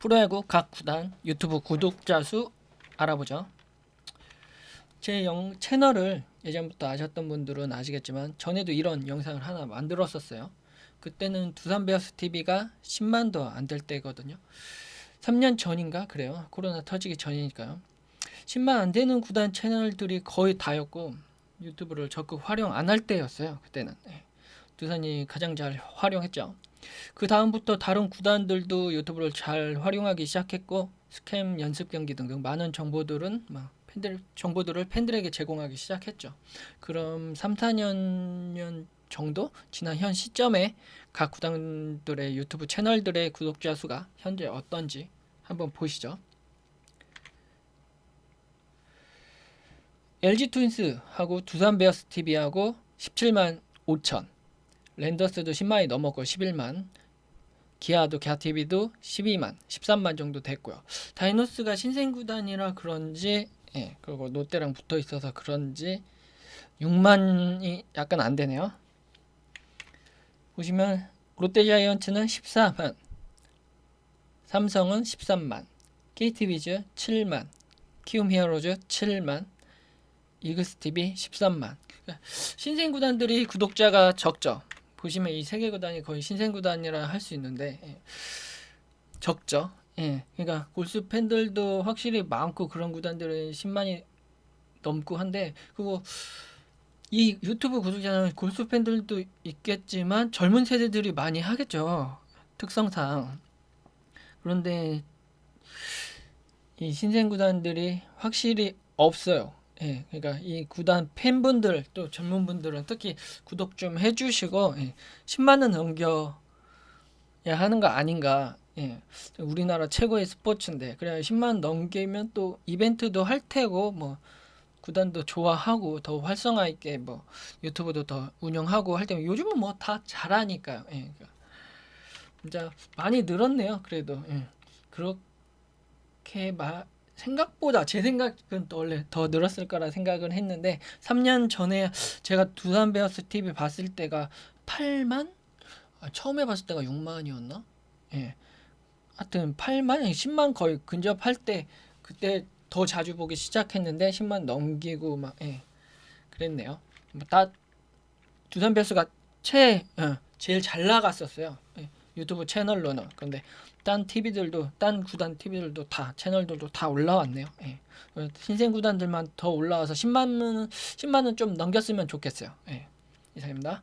프로야구 각 구단 유튜브 구독자 수 알아보죠. 제 영, 채널을 예전부터 아셨던 분들은 아시겠지만 전에도 이런 영상을 하나 만들었었어요. 그때는 두산 베어스 TV가 10만도 안 될 때거든요. 3년 전인가 그래요. 코로나 터지기 전이니까요. 10만 안 되는 구단 채널들이 거의 다였고 유튜브를 적극 활용 안 할 때였어요. 그때는 네. 두산이 가장 잘 활용했죠. 그 다음부터 다른 구단들도 유튜브를 잘 활용하기 시작했고 스캠 연습 경기 등등 많은 정보들은 막 팬들 정보들을 팬들에게 제공하기 시작했죠. 그럼 3, 4년 정도 지난 현 시점에 각 구단들의 유튜브 채널들의 구독자 수가 현재 어떤지 한번 보시죠. LG 트윈스하고 두산 베어스 TV하고 17만 5천, 랜더스도 10만이 넘었고 11만, 기아도 기아 TV도 12만, 13만 정도 됐고요. 다이노스가 신생 구단이라 그런지, 예, 그리고 롯데랑 붙어 있어서 그런지 6만이 약간 안 되네요. 보시면 롯데자이언츠는 14만, 삼성은 13만, KT비즈 7만, 키움 히어로즈 7만, 이글스 TV 13만. 신생 구단들이 구독자가 적죠. 보시면 이 세 개 구단이 거의 신생 구단이라 할 수 있는데 예. 적죠. 예. 그러니까 골수 팬들도 확실히 많고 그런 구단들은 10만이 넘고 한데 그리고 이 유튜브 구독자는 골수 팬들도 있겠지만 젊은 세대들이 많이 하겠죠. 특성상. 그런데 이 신생 구단들이 확실히 없어요. 예, 그러니까 이 구단 팬분들 또 젊은 분들은 특히 구독 좀 해주시고 예, 10만은 넘겨야 하는 거 아닌가. 예, 우리나라 최고의 스포츠인데 그래 10만 넘기면 또 이벤트도 할 테고 뭐 구단도 좋아하고 더 활성화 있게 뭐 유튜브도 더 운영하고 할 때면 요즘은 뭐 다 잘하니까요. 예, 그러니까 진짜 많이 늘었네요. 그래도 예, 그렇게 마, 생각보다 제 생각은 또 원래 더 늘었을 거라 생각을 했는데 3년 전에 제가 두산 베어스 TV 봤을 때가 8만? 아, 처음에 봤을 때가 6만이었나? 예. 하여튼 8만, 10만 거의 근접할 때 그때 더 자주 보기 시작했는데 10만 넘기고 막 예. 그랬네요. 뭐다 두산 베어스가 최 어, 제일 잘 나갔었어요. 예. 유튜브 채널로는. 근데 딴 TV들도 딴 구단 TV들도 다 채널들도 다 올라왔네요. 예. 어, 신생 구단들만 더 올라와서 10만은 10만은 좀 넘겼으면 좋겠어요. 예. 이상입니다.